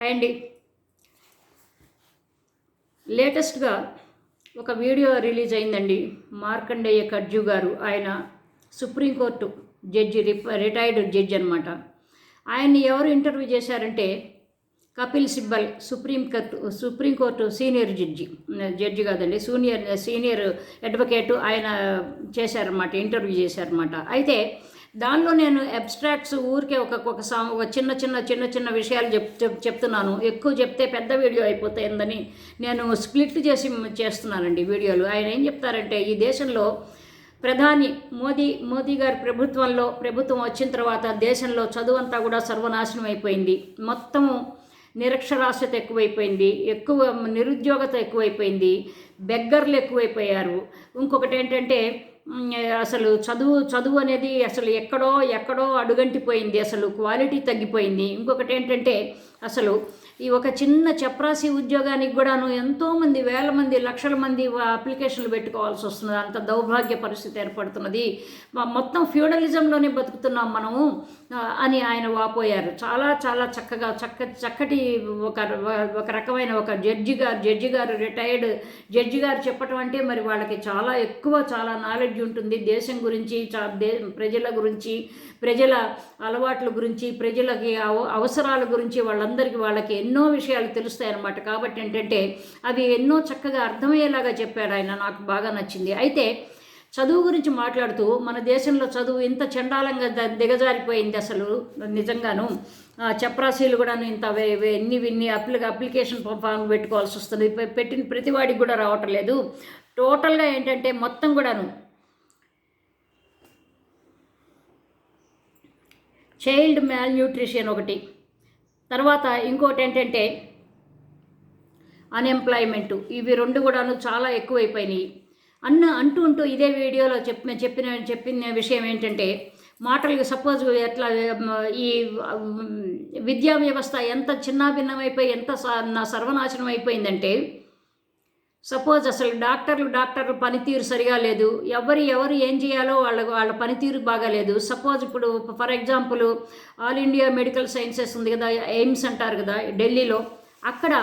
అండి లేటెస్ట్గా ఒక వీడియో రిలీజ్ అయిందండి. మార్కండేయ కర్జు గారు ఆయన సుప్రీంకోర్టు జడ్జి రిటైర్డ్ జడ్జి అనమాట ఆయన్ని ఎవరు ఇంటర్వ్యూ చేశారంటే Kapil Sibal supreme court supreme court senior judge judge కాదండి సీనియర్ సీనియర్ అడ్వకేటు ఆయన చేశారన్నమాట ఇంటర్వ్యూ చేశారన్నమాట. అయితే దానిలో నేను అబ్స్ట్రాక్ట్స్ ఊరికే ఒక సాంగ్ ఒక చిన్న చిన్న చిన్న చిన్న విషయాలు చెప్ చెప్తున్నాను. ఎక్కువ చెప్తే పెద్ద వీడియో అయిపోతాయిందని నేను స్ప్లిట్ చేసి చేస్తున్నానండి వీడియోలు. ఆయన ఏం చెప్తారంటే ఈ దేశంలో ప్రధాని మోదీ మోదీ గారి ప్రభుత్వంలో ప్రభుత్వం వచ్చిన తర్వాత దేశంలో చదువు అంతా కూడా సర్వనాశనం అయిపోయింది. మొత్తము నిరక్షరాస్యత ఎక్కువైపోయింది. ఎక్కువ నిరుద్యోగత ఎక్కువైపోయింది. బెగ్గర్లు ఎక్కువైపోయారు. ఇంకొకటి ఏంటంటే అసలు చదువు చదువు అనేది అసలు ఎక్కడో ఎక్కడో అడుగంటిపోయింది. అసలు క్వాలిటీ తగ్గిపోయింది. ఇంకొకటి ఏంటంటే అసలు ఈ ఒక చిన్న చప్రాసి ఉద్యోగానికి కూడాను ఎంతోమంది వేల మంది లక్షల మంది అప్లికేషన్లు పెట్టుకోవాల్సి వస్తుంది. అంత దౌర్భాగ్య పరిస్థితి ఏర్పడుతున్నది. మొత్తం ఫ్యూడలిజంలోనే బతుకుతున్నాం మనము అని ఆయన వాపోయారు. చాలా చాలా చక్కగా చక్క చక్కటి ఒక ఒక రకమైన ఒక జడ్జి గారు జడ్జి గారు రిటైర్డ్ జడ్జి గారు చెప్పటం అంటే మరి వాళ్ళకి చాలా ఎక్కువ చాలా నాలెడ్జ్ ఉంటుంది. దేశం గురించి దే ప్రజల గురించి ప్రజల అలవాట్ల గురించి ప్రజలకి అవ- అవసరాల గురించి వాళ్ళందరికీ వాళ్ళకి ఎన్నో విషయాలు తెలుస్తాయి అన్నమాట కాబట్టి ఏంటంటే అవి ఎన్నో చక్కగా అర్థమయ్యేలాగా చెప్పాడు ఆయన. నాకు బాగా నచ్చింది. అయితే చదువు గురించి మాట్లాడుతూ మన దేశంలో చదువు ఇంత చండాలంగా దిగజారిపోయింది అసలు. నిజంగాను ఆ, చప్రాసీలు కూడా ఇంత ఎన్ని విన్ని అప్లి అప్లికేషన్ ఫామ్ పెట్టుకోవాల్సి వస్తుంది. పెట్టిన ప్రతివాడికి కూడా రావటం లేదు. టోటల్గా ఏంటంటే మొత్తం కూడాను చైల్డ్ మ్యాల్ న్యూట్రిషన్ ఒకటి. తర్వాత ఇంకోటి ఏంటంటే అన్ఎంప్లాయ్మెంట్ ఇవి రెండు కూడాను చాలా ఎక్కువైపోయినాయి. అన్న అంటూ ఉంటూ ఇదే వీడియోలో చెప్పిన చెప్పిన చెప్పిన విషయం ఏంటంటే మాటలకు సపోజ్ ఎట్లా ఈ విద్యా వ్యవస్థ ఎంత చిన్నాభిన్నమైపోయి ఎంత నా సర్వనాశనం అయిపోయిందంటే సపోజ్ అసలు డాక్టర్లు డాక్టర్లు పనితీరు సరిగా లేదు. ఎవరు ఎవరు ఏం చేయాలో వాళ్ళ వాళ్ళ పనితీరు బాగాలేదు సపోజ్ ఇప్పుడు for example all India medical sciences ఉంది కదా ఎయిమ్స్ అంటారు కదా ఢిల్లీలో. అక్కడ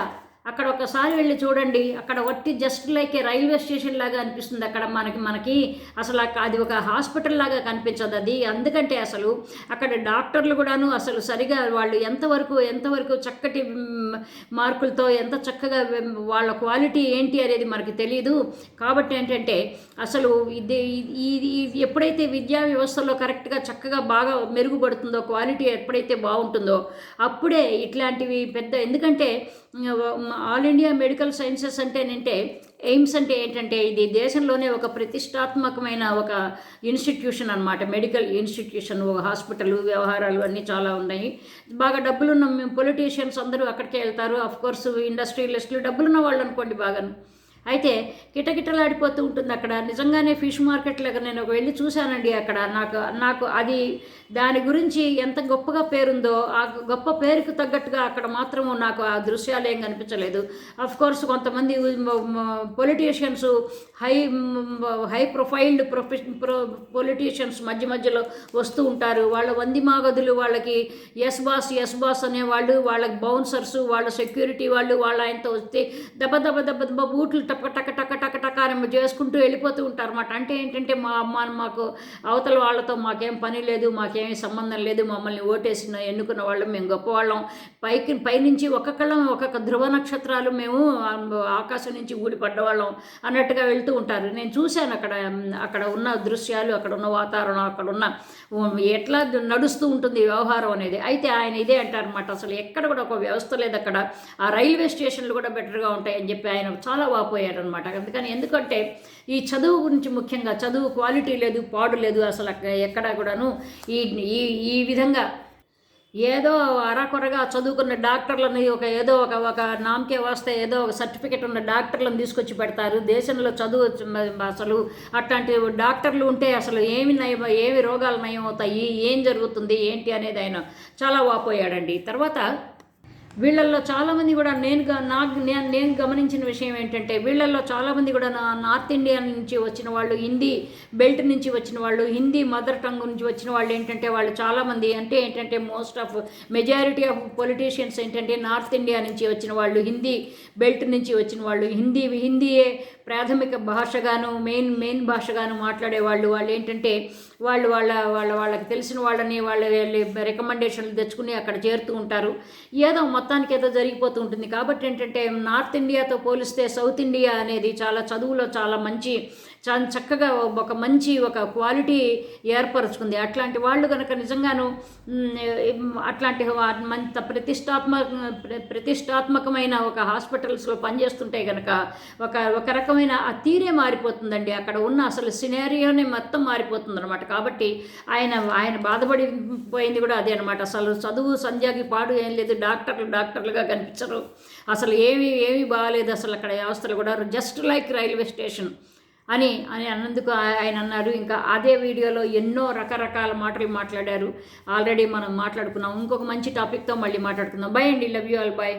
అక్కడ ఒకసారి వెళ్ళి చూడండి. అక్కడ వట్టి just like a railway station లాగా అనిపిస్తుంది. అక్కడ మనకి మనకి అసలు అది ఒక హాస్పిటల్ లాగా కనిపించదు అది. అందుకంటే అసలు అక్కడ డాక్టర్లు కూడాను అసలు సరిగా వాళ్ళు ఎంతవరకు ఎంతవరకు చక్కటి మార్కులతో ఎంత చక్కగా వాళ్ళ క్వాలిటీ ఏంటి అనేది మనకి తెలియదు కాబట్టి ఏంటంటే అసలు ఇది ఇది ఎప్పుడైతే విద్యా వ్యవస్థలో కరెక్ట్గా చక్కగా బాగా మెరుగుపడుతుందో క్వాలిటీ ఎప్పుడైతే బాగుంటుందో అప్పుడే ఇట్లాంటివి పెద్ద ఎందుకంటే ఆల్ ఇండియా మెడికల్ సైన్సెస్ అంటేనంటే ఎయిమ్స్ అంటే ఏంటంటే ఇది దేశంలోనే ఒక ప్రతిష్టాత్మకమైన ఒక ఇన్స్టిట్యూషన్ అన్నమాట. మెడికల్ ఇన్స్టిట్యూషన్ ఒక హాస్పిటల్ వ్యవహారాలు అన్నీ చాలా ఉన్నాయి. బాగా డబ్బులున్న పొలిటీషియన్స్ అందరూ అక్కడికే వెళ్తారు. అఫ్ కోర్స్ ఇండస్ట్రియలిస్టులు డబ్బులున్న వాళ్ళు అనుకోండి బాగాను. అయితే కిటకిటలాడిపోతూ ఉంటుంది అక్కడ. నిజంగానే ఫిష్ మార్కెట్ లాగా నేను ఒక వెళ్ళి చూశానండి అక్కడ. నాకు నాకు అది దాని గురించి ఎంత గొప్పగా పేరుందో ఆ గొప్ప పేరుకు తగ్గట్టుగా అక్కడ మాత్రము నాకు ఆ దృశ్యాలు ఏం కనిపించలేదు. అఫ్ కోర్స్ కొంతమంది పొలిటీషియన్స్ హై హై ప్రొఫైల్డ్ ప్రొఫె పొలిటీషియన్స్ మధ్య మధ్యలో వస్తూ ఉంటారు. వాళ్ళ వంది మాగదులు వాళ్ళకి ఎస్ బాస్ ఎస్ బాస్ అనేవాళ్ళు వాళ్ళకి బౌన్సర్స్ వాళ్ళ సెక్యూరిటీ వాళ్ళు వాళ్ళ ఆయనతో వస్తే దెబ్బ దెబ్బ దెబ్బ దెబ్బ బూట్లు టక టక టక టక టక అని చేసుకుంటూ వెళ్ళిపోతూ ఉంటారు అన్నమాట అంటే ఏంటంటే మా అమ్మ మాకు అవతల వాళ్ళతో మాకేం పని లేదు మాకేం సంబంధం లేదు మమ్మల్ని ఓటేసిన ఎన్నుకున్న వాళ్ళం మేము గొప్పవాళ్ళం పైకి పైనుంచి ఒక్కొక్కళ్ళం ఒక్కొక్క ధ్రువ నక్షత్రాలు మేము ఆకాశం నుంచి ఊడిపడ్డవాళ్ళం అన్నట్టుగా వెళ్తూ ఉంటారు. నేను చూశాను అక్కడ అక్కడ ఉన్న దృశ్యాలు అక్కడ ఉన్న వాతావరణం అక్కడ ఉన్న ఎట్లా నడుస్తూ ఉంటుంది వ్యవహారం అనేది. అయితే ఆయన ఇదే అంటారనమాట అసలు ఎక్కడ కూడా ఒక వ్యవస్థ లేదు అక్కడ. ఆ రైల్వే స్టేషన్లు కూడా బెటర్గా ఉంటాయని చెప్పి ఆయన చాలా అనమాట అందుకని ఎందుకంటే ఈ చదువు గురించి ముఖ్యంగా చదువు క్వాలిటీ లేదు పాడు లేదు అసలు ఎక్కడా కూడాను. ఈ ఈ ఈ విధంగా ఏదో అరకొరగా చదువుకున్న డాక్టర్లని ఒక ఏదో ఒక ఒక నామకే వస్తే ఏదో ఒక సర్టిఫికెట్ ఉన్న డాక్టర్లను తీసుకొచ్చి పెడతారు. దేశంలో చదువు అసలు అట్లాంటి డాక్టర్లు ఉంటే అసలు ఏమి నయం ఏమి రోగాలు నయం అవుతాయి ఏం జరుగుతుంది ఏంటి అనేది ఆయన చాలా వాపోయాడండి. తర్వాత వీళ్ళల్లో చాలామంది కూడా నేను నా నాకు నేను నేను గమనించిన విషయం ఏంటంటే వీళ్ళల్లో చాలామంది కూడా నా నార్త్ ఇండియా నుంచి వచ్చిన వాళ్ళు హిందీ బెల్ట్ నుంచి వచ్చిన వాళ్ళు హిందీ మదర్ టంగ్ నుంచి వచ్చిన వాళ్ళు ఏంటంటే వాళ్ళు చాలామంది అంటే ఏంటంటే most of majority of politicians ఏంటంటే నార్త్ ఇండియా నుంచి వచ్చిన వాళ్ళు హిందీ బెల్ట్ నుంచి వచ్చిన వాళ్ళు హిందీ హిందీయే ప్రాథమిక భాషగాను మెయిన్ మెయిన్ భాషగాను మాట్లాడే వాళ్ళు వాళ్ళు ఏంటంటే వాళ్ళు వాళ్ళ వాళ్ళ వాళ్ళకి తెలిసిన వాళ్ళని వాళ్ళ రికమెండేషన్లు తెచ్చుకుని అక్కడ చేరుతూ ఉంటారు. ఏదో మొత్తానికి ఏదో జరిగిపోతూ ఉంటుంది. కాబట్టి ఏంటంటే నార్త్ ఇండియాతో పోలిస్తే సౌత్ ఇండియా అనేది చాలా చదువులో చాలా మంచి చాలా చక్కగా ఒక మంచి ఒక క్వాలిటీ ఏర్పరచుకుంది. అట్లాంటి వాళ్ళు కనుక నిజంగాను అట్లాంటి మంత ప్రతిష్టాత్మక ప్రతిష్టాత్మకమైన ఒక హాస్పిటల్స్లో పనిచేస్తుంటే కనుక ఒక ఒక రకమైన ఆ తీరే మారిపోతుందండి. అక్కడ ఉన్న అసలు సినేరియోనే మొత్తం మారిపోతుంది అనమాట కాబట్టి ఆయన ఆయన బాధపడిపోయింది కూడా అదే అనమాట అసలు చదువు సంధ్యాకి పాడు ఏం లేదు. డాక్టర్లు డాక్టర్లుగా కనిపించరు. అసలు ఏమీ ఏమీ బాగాలేదు. అసలు అక్కడ వ్యవస్థలు కూడా జస్ట్ లైక్ రైల్వే స్టేషన్. అని అని అన్నందుకు ఆయన అన్నారు ఇంకా అదే వీడియోలో ఎన్నో రకరకాల మాటలు మాట్లాడారు. ఆల్రెడీ మనం మాట్లాడుకున్నాం. ఇంకొక మంచి టాపిక్తో మళ్ళీ మాట్లాడుకుందాం. బై అండి. Love you all bye